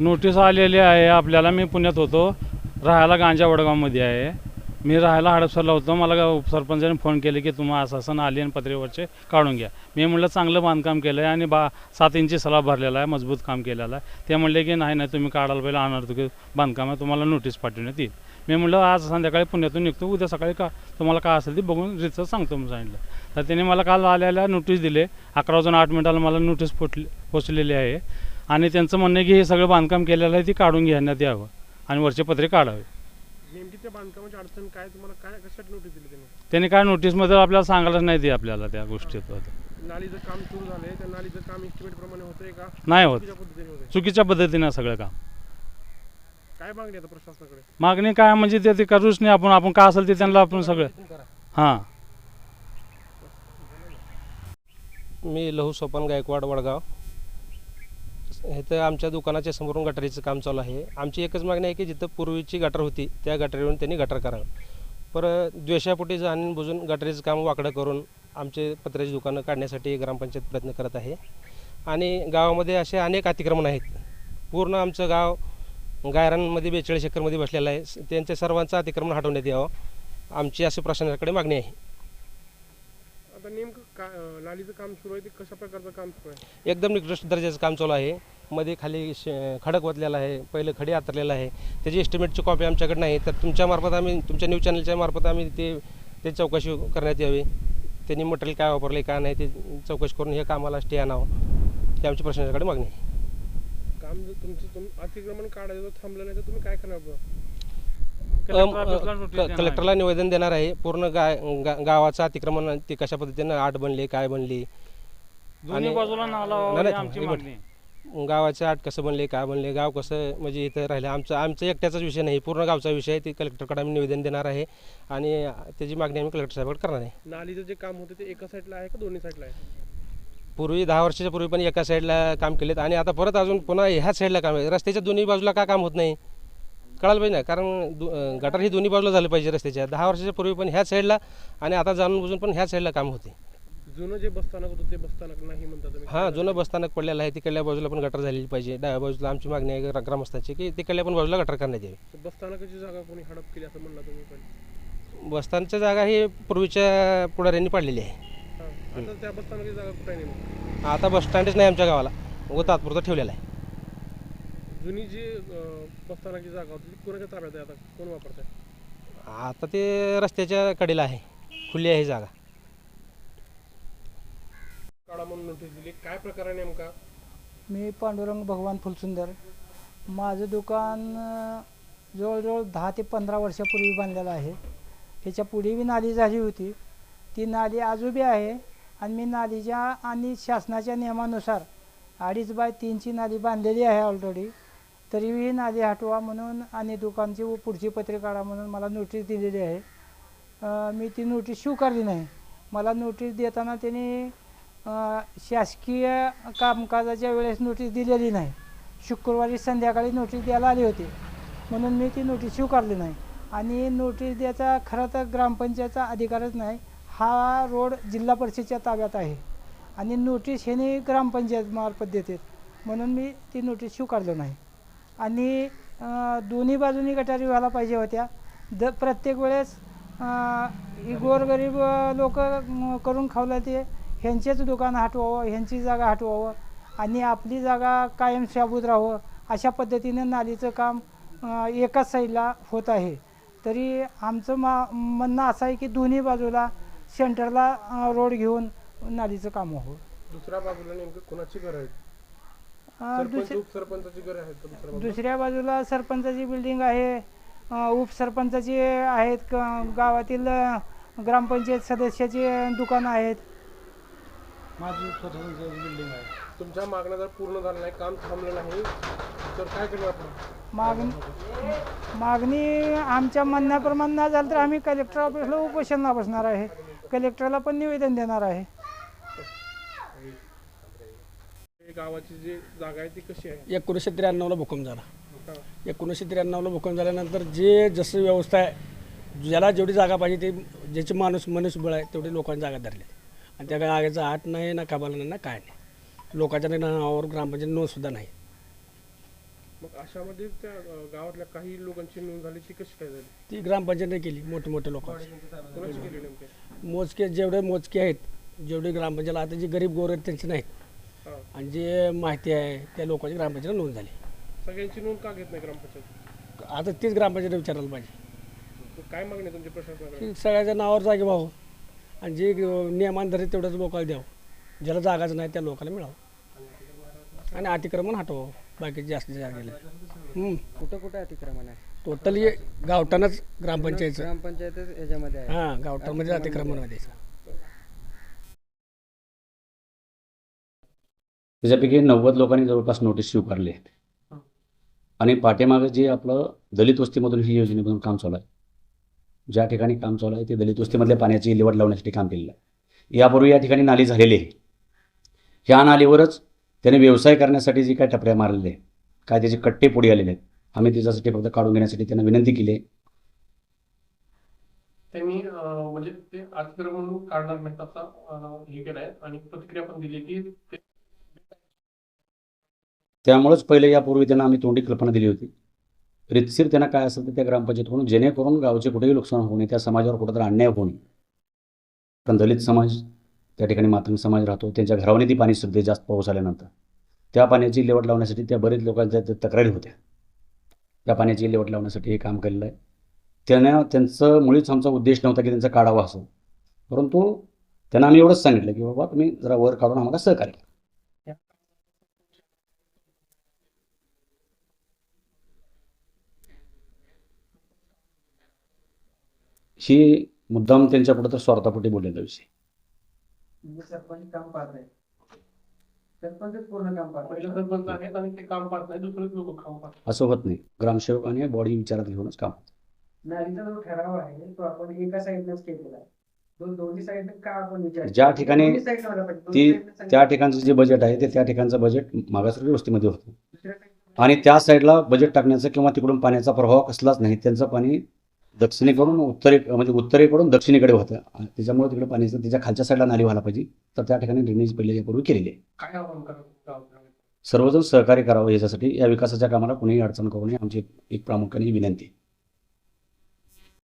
Notice आलेली आहे. आपल्याला मी पुण्यात होतो. राहायला गांजा वडगावमध्ये आहे. मी राहायला हडपसरला होतो. मला सरपंचाने फोन केले की तुम्हा असं असं आणि पत्रेवरचे काढून घ्या. मी म्हटलं चांगलं बांधकाम केलं आहे आणि बा सात इंची सलाब भरलेला आहे. मजबूत काम केलेलं आहे. ते म्हणले की नाही नाही तुम्ही काढायला पहिलं आणणार तुम्ही बांधकाम आहे. तुम्हाला नोटीस पाठवण्यात येईल. मी म्हटलं आज संध्याकाळी पुण्यातून निघतो. उद्या सकाळी का तुम्हाला काय असेल ते बघून रितसर सांगतो म्हणून सांगितलं. तर त्यांनी मला काल आल्याला नोटीस दिले. अकरा वाजून आठ मिनिटाला मला नोटीस फुटली पोचलेली आहे. आणि त्यांचं म्हणणं आहे की हे सगळं बांधकाम केलेलं आहे ती काढून घेण्यात यावं आणि वरचे पत्रे काढावे. नेमकी त्या बांधकामाची अडचण काय तुम्हाला काय कशासाठी नोटीस दिली त्यांनी? त्यांनी काय नोटीसमध्ये आपल्याला सांगायलाच नाही ते आपल्याला त्या गोष्टीत. नालीचं काम सुरू झालंय त्या नालीचं काम एस्टिमेट प्रमाणे होतंय का? नाही होत. चुकीच्या पद्धतीने होतंय. चुकीच्या पद्धतीनं सगळं काम. काय मागणी आहे आता प्रशासनाकडे? मागणी काय म्हणजे ते ते करूच नाही आपण आपण काय असेल ते त्यांना आपण सगळं हां. मी लहू सोपान गायकवाड वडगाव. इथं आमच्या दुकानाच्या समोरून गटारीचं काम चालू आहे. आमची एकच मागणी आहे की जिथं पूर्वीची गटार होती त्या गटारीवरून त्यांनी गटर करावं. पर द्वेषापोटी जाणून बुजून गटारीचं काम वाकडं करून आमचे पत्र्याची दुकानं काढण्यासाठी ग्रामपंचायत प्रयत्न करत आहे. आणि गावामध्ये असे अनेक अतिक्रमण आहेत. पूर्ण आमचं गाव गायरांमध्ये बेचाळीस एकरमध्ये बसलेलं आहे. त्यांच्या सर्वांचं अतिक्रमण हटवण्यात यावं. आमची अशी प्रशासनाकडे मागणी आहे. आता नेमकं अं, नालीचं काम सुरू आहे ते कशा प्रकारचं काम सुरू आहे? एकदम निकृष्ट दर्जाचं काम चालू आहे. मध्ये खाली श खडक वतलेला आहे पहिलं खडी आतरलेलं आहे. त्याची एस्टिमेटची कॉपी आमच्याकडे नाही तर तुमच्या मार्फत आम्ही तुमच्या न्यूज चॅनलच्या मार्फत आम्ही ते ते चौकशी करण्यात यावी. त्यांनी मटेरियल काय वापरले काय नाही ते चौकशी करून हे कामाला स्टे आणावं. ही आमची प्रशासनाकडे मागणी आहे. काम जर तुमचं तुम अतिक्रमण काढायचं थांबलं नाही तर तुम्ही काय करणार कलेक्टरला निवेदन देणार आहे. पूर्ण गाय गा गावाचं अतिक्रमण ते कशा पद्धतीनं आठ बनले काय बनली? दोन्ही बाजूला नाला आमची मागणी आहे. गावाचे आठ कसं बनले काय बनले? गाव कसं म्हणजे इथं राहिले. आमचं आमचं एकट्याचाच विषय नाही पूर्ण गावचा विषय आहे. ते कलेक्टरकडे आम्ही निवेदन देणार आहे. आणि त्याची मागणी आम्ही कलेक्टर साहेबांकडे करणार आहे. नालीचं जे काम होतं ते एका साईडला आहे का दोन्ही साईडला आहे? पूर्वी दहा वर्षाच्या पूर्वी पण एका साईडला काम केलेत. आणि आता परत अजून पुन्हा ह्याच साईडला काम आहे. रस्त्याच्या दोन्ही बाजूला का काम होत नाही? कळायला पाहिजे ना. कारण दु- गटार ही दोन्ही बाजूला झालं पाहिजे रस्त्याच्या. दहा वर्षाच्या पूर्वी पण ह्याच साईडला आणि आता जाणून बुजून पण ह्याच साईडला काम होते. जुनं जे बसस्थानक होतं ते बसस्थानक नाही म्हणता तुम्ही? हां जुनं बसस्थानक पडलेलं आहे. तिकडल्या बाजूला पण गटर झालेली पाहिजे. डाव्या बाजूला आमची मागणी आहे ग्रा- ग्रामस्थांची की तिकडल्या पण बाजूला गटर करण्यात यावी. बसस्थानकाची जागा कोणी हडप केली असं म्हणला तुम्ही पण? बसस्थानच्या जागा ही पूर्वीच्या पुढाऱ्यांनी पाडलेली आहे. हां. आता त्या बसस्थानकाची जागा कुठे नेमकी? आता बस स्टँडच नाही आमच्या गावाला. व तात्पुरतं ठेवलेला आहे. जुनी जी अं, बसस्थानकाची जागा होती ती कोणाच्या ताब्यात आहे आता? कोण वापरत आहे आता ते रस्त्याच्या कडेला आहे. खुली आहे ही जागा. काढा म्हणून नोटीस दिली. काय प्रकार आहे नेमका? मी पांडुरंग भगवान फुलसुंदर. माझं दुकान अं, जवळजवळ दहा ते पंधरा वर्षापूर्वी बांधलेलं आहे. ह्याच्या पुढे बी नाली झाली होती. ती नाली आजूबी आहे आणि मी नालीच्या आणि शासनाच्या नियमानुसार अडीच बाय तीनची नाली बांधलेली आहे ऑलरेडी तरीही नादी नाली हटवा म्हणून आणि दुकानची व पुढची पत्रे काढा म्हणून मला नोटीस दिलेली आहे. मी ती नोटीस स्वीकारली नाही. मला नोटीस देताना त्यांनी शासकीय कामकाजाच्या वेळेस नोटीस दिलेली नाही. शुक्रवारी संध्याकाळी नोटीस द्यायला आली होती. म्हणून मी ती नोटीस स्वीकारली नाही. आणि नोटीस द्यायचा खरं तर ग्रामपंचायतचा अधिकारच नाही. हा रोड जिल्हा परिषदेच्या ताब्यात आहे. आणि नोटीस हे ग्रामपंचायत मार्फत देतात म्हणून मी ती नोटीस स्वीकारलं नाही. आणि दोन्ही बाजूनी गटारी व्हायला पाहिजे होत्या. द प्रत्येक वेळेस ही गोरगरीब लोक करून खावलं ते ह्यांचेच दुकान हटवावं ह्यांची जागा हटवावं आणि आपली जागा कायम शाबूत राहावं अशा पद्धतीनं नालीचं काम एकाच साईडला होत आहे. तरी आमचं मा म्हणणं असं आहे की दोन्ही बाजूला सेंटरला रोड घेऊन नालीचं काम व्हावं. दुसऱ्या बाजूला नेमकं कोणाची गरज सरपंच दुसऱ्या उपसरपंचाची घर आहेत का दुसऱ्या बाजूला दुसऱ्या बाजूला सरपंचाची बिल्डिंग आहे. अ, उपसरपंचाची आहेत क- गावातील अ, ग्रामपंचायत सदस्याची दुकानं आहेत. माझी स्वतःची बिल्डिंग आहे. तुमच्या मागण्या जर पूर्ण झाल्या नाही काम थांबलं नाही तर काय करणार आपण? मागणी मागणी आमच्या म्हणण्याप्रमाणे नाही झालं तर आम्ही कलेक्टर ऑफिसला उपोषणला बसणार आहे. कलेक्टरला पण निवेदन देणार आहे हे गावाची जी जागा आहे ती कशी आहे? एकोणीसशे त्र्याण्णवला भूकंप झाला. एकोणीसशे त्र्याण्णवला भूकंप झाल्यानंतर जे जसं व्यवस्था आहे ज्याला जेवढी जागा पाहिजे ते ज्याची माणूस मनुष्यबळ आहे तेवढी लोकांनी जागा धरली. आणि त्या जागेचा आठ नाही ना कबाला नाही ना काय नाही. लोकांच्या नावावर ग्रामपंचायत नोंद सुद्धा नाही. मग अशामध्ये त्या गावातल्या काही लोकांची नोंद झाली ती कशी काय झाली? ती ग्रामपंचायतने केली मोठे मोठे लोकांची मोजके जेवढे मोजके आहेत जेवढे ग्रामपंचायत आता जे गरीब गोर आहेत त्यांचे नाहीत. आणि जे माहिती आहे त्या लोकांची ग्रामपंचायत नोंद झाली. सगळ्यांची नोंद का घेत नाही ग्रामपंचायत? आता तीच ग्रामपंचायत विचारायला पाहिजे. मग काय मागणी आहे तुमच्या प्रशासनाकडे की सगळ्याच्या नावावर जागे व्हावं आणि जे नियमांतरित तेवढंच लोकांना द्यावं. ज्याला जागाच नाही त्या लोकांना मिळावं. आणि अतिक्रमण हटवावं बाकी जास्त जागेला कुठं कुठं अतिक्रमण आहे? टोटली गावठाणच ग्रामपंचायतचं. ग्रामपंचायत याच्यामध्ये आहे. हां गावठाणमध्ये अतिक्रमण द्यायचं. त्याच्यापैकी नव्वद लोकांनी जवळपास नोटीस स्वीकारली आहेत. आणि पाठीमागे जे आपलं दलित वस्तीमधून ही योजनेमधून काम चालू आहे ज्या ठिकाणी काम चालू आहे ते दलित वस्तीमधल्या पाण्याची विल्हेवाट लावण्यासाठी काम केलेलं आहे. यापूर्वी या ठिकाणी नाली झालेली आहे. ह्या नालीवरच त्याने व्यवसाय करण्यासाठी जी काय टपऱ्या मारलेल्या आहेत काय त्याचे कट्टे पुढे आलेले आहेत आम्ही त्याच्यासाठी फक्त काढून घेण्यासाठी त्यांना विनंती केली आहे. त्यांनी म्हणजे ते अतिक्रमण काढणार अं, हे केलंय. आणि प्रतिक्रिया पण दिली की ते त्यामुळेच पहिले यापूर्वी त्यांना आम्ही तोंडी कल्पना दिली होती. रितसीर त्यांना काय असेल तर त्या ग्रामपंचायतकडून जेणेकरून गावचे कुठेही नुकसान होऊ नये त्या समाजावर कुठंतरी अन्याय होऊ नये. कारण दलित समाज त्या ठिकाणी मातंग समाज राहतो त्यांच्या घरावने ती पाणी सुद्धा जास्त पाऊस आल्यानंतर. त्या पाण्याची लेवट लावण्यासाठी त्या बरेच लोकांच्या तक्रारी होत्या. त्या पाण्याची लेवट लावण्यासाठी हे काम केलेलं आहे. त्यांना त्यांचं मुळीच आमचा उद्देश नव्हता की त्यांचा काढावा असं. परंतु त्यांना आम्ही एवढंच सांगितलं की बाबा तुम्ही जरा वर काढून आम्हाला सहकार्य ही मुद्दाम त्यांच्या पुढे तर स्वार्थापोटी बोललेला विषय. म्हणजे सरपंच काम पाहत नाही सरपंचच पूर्ण काम पाहत पहिलं सरपंच आहेत आणि ते काम पाहत नाही दुसरेच लोक काम पाहतात असं होत नाही. ग्रामसेवक आणि बॉडी विचारात घेऊनच काम नालीचा जो ठराव आहे तो आपण एका साईडनच केलेला आहे. दोन दोन्ही साईड का आपण विचार ज्या ठिकाणी ती. त्या ठिकाणचं जे बजेट आहे ते त्या ठिकाणचं बजेट मागासवर्गीय वस्तीमध्ये होतं. आणि त्या साईडला बजेट टाकण्याचं किंवा तिकडून पाण्याचा प्रभाव कसलाच नाही त्यांचं पाणी दक्षिणेकडून उत्तरे म्हणजे उत्तरेकडून दक्षिणेकडे होतं आणि त्याच्यामुळे तिकडे पाण्याचं त्याच्या खालच्या साईडला नाली व्हायला पाहिजे. तर त्या ठिकाणी ड्रेनेज पहिले यापूर्वी केलेली आहे. सर्वजण सहकार्य करावं याच्यासाठी या विकासाच्या कामाला कोणीही अडचण करू नये. आमची एक प्रामुख्याने विनंती आहे.